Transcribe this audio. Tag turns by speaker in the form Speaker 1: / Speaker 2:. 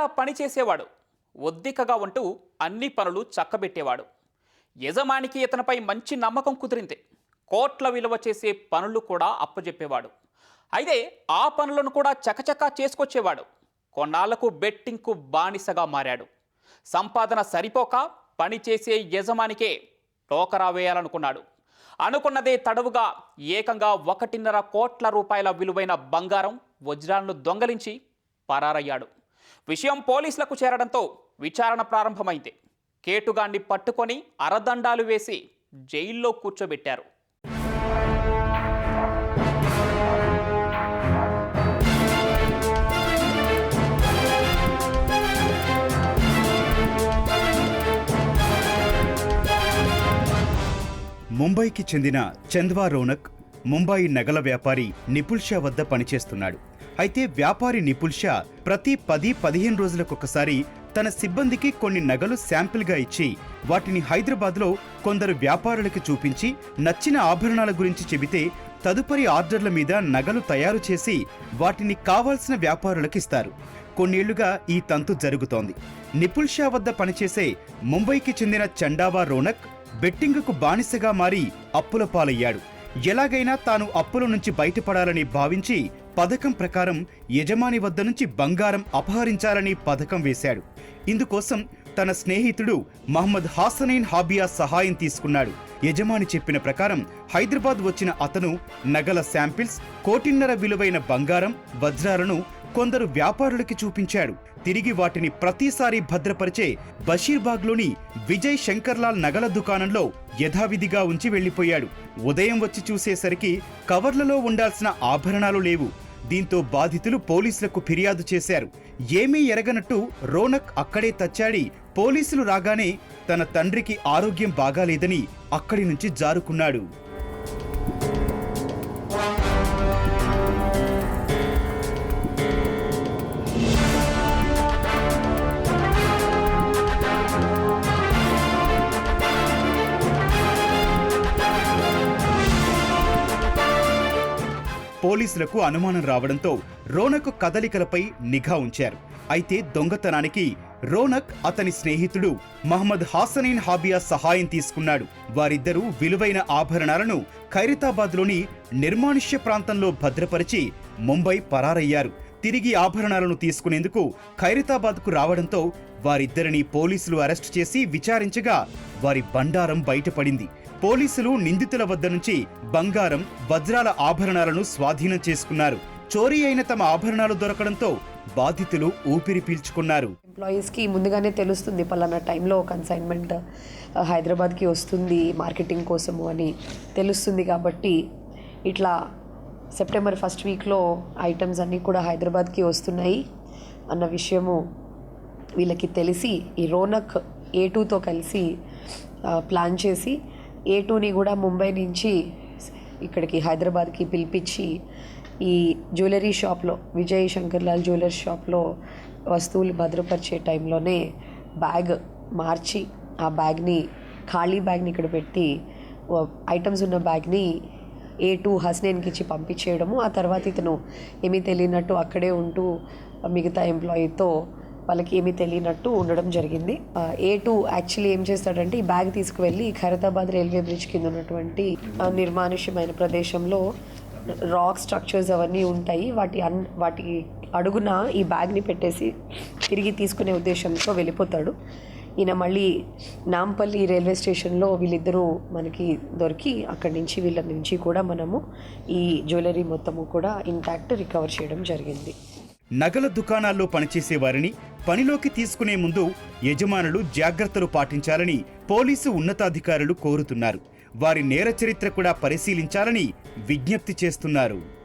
Speaker 1: చురుగ్గా పనిచేసేవాడు ఒద్దికగా ఉంటూ అన్ని పనులు చక్కబెట్టేవాడు. యజమానికి ఇతనిపై మంచి నమ్మకం కుదిరింది. కోట్ల విలువ చేసే పనులు కూడా అప్పజెప్పేవాడు. అయితే ఆ పనులను కూడా చకచకా చేసుకొచ్చేవాడు. కొన్నాళ్ళకు బెట్టింగ్కు బానిసగా మారాడు. సంపాదన సరిపోక పని చేసే యజమానికే టోకరా వేయాలనుకున్నాడు. అనుకున్నదే తడవుగా ఏకంగా ఒకటిన్నర కోట్ల రూపాయల విలువైన బంగారం వజ్రాలను దొంగలించి పరారయ్యాడు. విషయం పోలీసులకు చేరడంతో విచారణ ప్రారంభమైంది. కేటుగాన్ని పట్టుకొని అరదండాలు వేసి జైల్లో కూర్చోబెట్టారు.
Speaker 2: ముంబైకి చెందిన చంద్వా రోనక్ ముంబై నగల వ్యాపారి నిపుల్ షా వద్ద పనిచేస్తున్నాడు. అయితే వ్యాపారి నిపుల్ షా ప్రతి పది పదిహేను రోజులకొకసారి తన సిబ్బందికి కొన్ని నగలు శాంపిల్గా ఇచ్చి వాటిని హైదరాబాద్లో కొందరు వ్యాపారులకు చూపించి నచ్చిన ఆభరణాల గురించి చెబితే తదుపరి ఆర్డర్ల మీద నగలు తయారు చేసి వాటిని కావాల్సిన వ్యాపారులకు ఇస్తారు. కొన్నేళ్ళుగా ఈ తంతు జరుగుతోంది. నిపుల్ షా వద్ద పనిచేసే ముంబైకి చెందిన చండావా రోనక్ బెట్టింగుకు బానిసగా మారి అప్పుల పాలయ్యాడు. ఎలాగైనా తాను అప్పుల నుంచి బయటపడాలని భావించి పథకం ప్రకారం యజమాని వద్ద నుంచి బంగారం అపహరించాలని పథకం వేశాడు. ఇందుకోసం తన స్నేహితుడు మహమ్మద్ హాసనైన్ హాబియా సహాయం తీసుకున్నాడు. యజమాని చెప్పిన ప్రకారం హైదరాబాద్ వచ్చిన అతను నగల శాంపిల్స్ కోటిన్నర విలువైన బంగారం వజ్రాలను కొందరు వ్యాపారులకి చూపించాడు. తిరిగి వాటిని ప్రతిసారి భద్రపరిచే బషీర్బాగ్లోని విజయ్ శంకర్లాల్ నగల దుకాణంలో యథావిధిగా ఉంచి వెళ్ళిపోయాడు ఉదయం వచ్చి చూసేసరికి కవర్లలో ఉండాల్సిన ఆభరణాలు లేవు. దీంతో బాధితులు పోలీసులకు ఫిర్యాదు చేశారు. ఏమీ ఎరగనట్టు రోనక్ అక్కడే తచ్చాడి పోలీసులు రాగానే తన తండ్రికి ఆరోగ్యం బాగాలేదని అక్కడి నుంచి జారుకున్నాడు. పోలీసులకు అనుమానం రావడంతో రోనక్ కదలికలపై నిఘా ఉంచారు. అయితే దొంగతనానికి రోనక్ అతని స్నేహితుడు మహమ్మద్ హాసనైన్ హాబియా సహాయం తీసుకున్నాడు. వారిద్దరూ విలువైన ఆభరణాలను ఖైరతాబాద్లోని నిర్మానుష్య ప్రాంతంలో భద్రపరిచి ముంబై పరారయ్యారు. తిరిగి ఆభరణాలను తీసుకునేందుకు ఖైరతాబాద్కు రావడంతో వారిద్దరిని పోలీసులు అరెస్టు చేసి విచారించగా వారి బండారం బయటపడింది. పోలీసులు నిందితుల వద్ద నుంచి బంగారం వజ్రాల ఆభరణాలను స్వాధీనం చేసుకున్నారు. చోరీ అయిన తమ ఆభరణాలు దొరకడంతో బాధితులు ఊపిరి పీల్చుకున్నారు.
Speaker 3: ఎంప్లాయీస్కి ముందుగానే తెలుస్తుంది పలానా టైంలో కన్సైన్మెంట్ హైదరాబాద్కి వస్తుంది మార్కెటింగ్ కోసము అని తెలుస్తుంది కాబట్టి ఇట్లా సెప్టెంబర్ ఫస్ట్ వీక్లో ఐటమ్స్ అన్నీ కూడా హైదరాబాద్కి వస్తున్నాయి అన్న విషయము వీళ్ళకి తెలిసి ఈ రోనక్ ఏ టూతో కలిసి ప్లాన్ చేసి ఏ టూని కూడా ముంబై నుంచి ఇక్కడికి హైదరాబాద్కి పిలిపించి ఈ జ్యువెలరీ షాప్లో విజయ్ శంకర్లాల్ జ్యువెలరీ షాప్లో వస్తువులు భద్రపరిచే టైంలోనే బ్యాగ్ మార్చి ఆ బ్యాగ్ని ఖాళీ బ్యాగ్ని ఇక్కడ పెట్టి ఐటమ్స్ ఉన్న బ్యాగ్ని ఏ టూ హస్నేన్కి ఇచ్చి పంపించేయడము. ఆ తర్వాత ఇతను ఏమీ తెలియనట్టు అక్కడే ఉంటూ మిగతా ఎంప్లాయీతో వాళ్ళకి ఏమీ తెలియనట్టు ఉండడం జరిగింది. ఏ టూ యాక్చువల్లీ ఏం చేస్తాడంటే ఈ బ్యాగ్ తీసుకువెళ్ళి ఖైరతాబాద్ రైల్వే బ్రిడ్జ్ కింద ఉన్నటువంటి నిర్మానుష్యమైన ప్రదేశంలో రాక్ స్ట్రక్చర్స్ అవన్నీ ఉంటాయి. వాటి అన్ వాటి అడుగున ఈ బ్యాగ్ని పెట్టేసి తిరిగి తీసుకునే ఉద్దేశంతో వెళ్ళిపోతాడు. ఈయన మళ్ళీ నాంపల్లి రైల్వే స్టేషన్లో వీళ్ళిద్దరూ మనకి దొరికి అక్కడి నుంచి వీళ్ళ నుంచి కూడా మనము ఈ జ్యువెలరీ మొత్తము కూడా ఇంటాక్ట్ రికవర్ చేయడం జరిగింది.
Speaker 2: నగల దుకాణాల్లో పనిచేసే వారిని పనిలోకి తీసుకునే ముందు యజమానులు జాగ్రత్తలు పాటించాలని పోలీసు ఉన్నతాధికారులు కోరుతున్నారు. వారి నేర చరిత్ర కూడా పరిశీలించాలని విజ్ఞప్తి చేస్తున్నారు.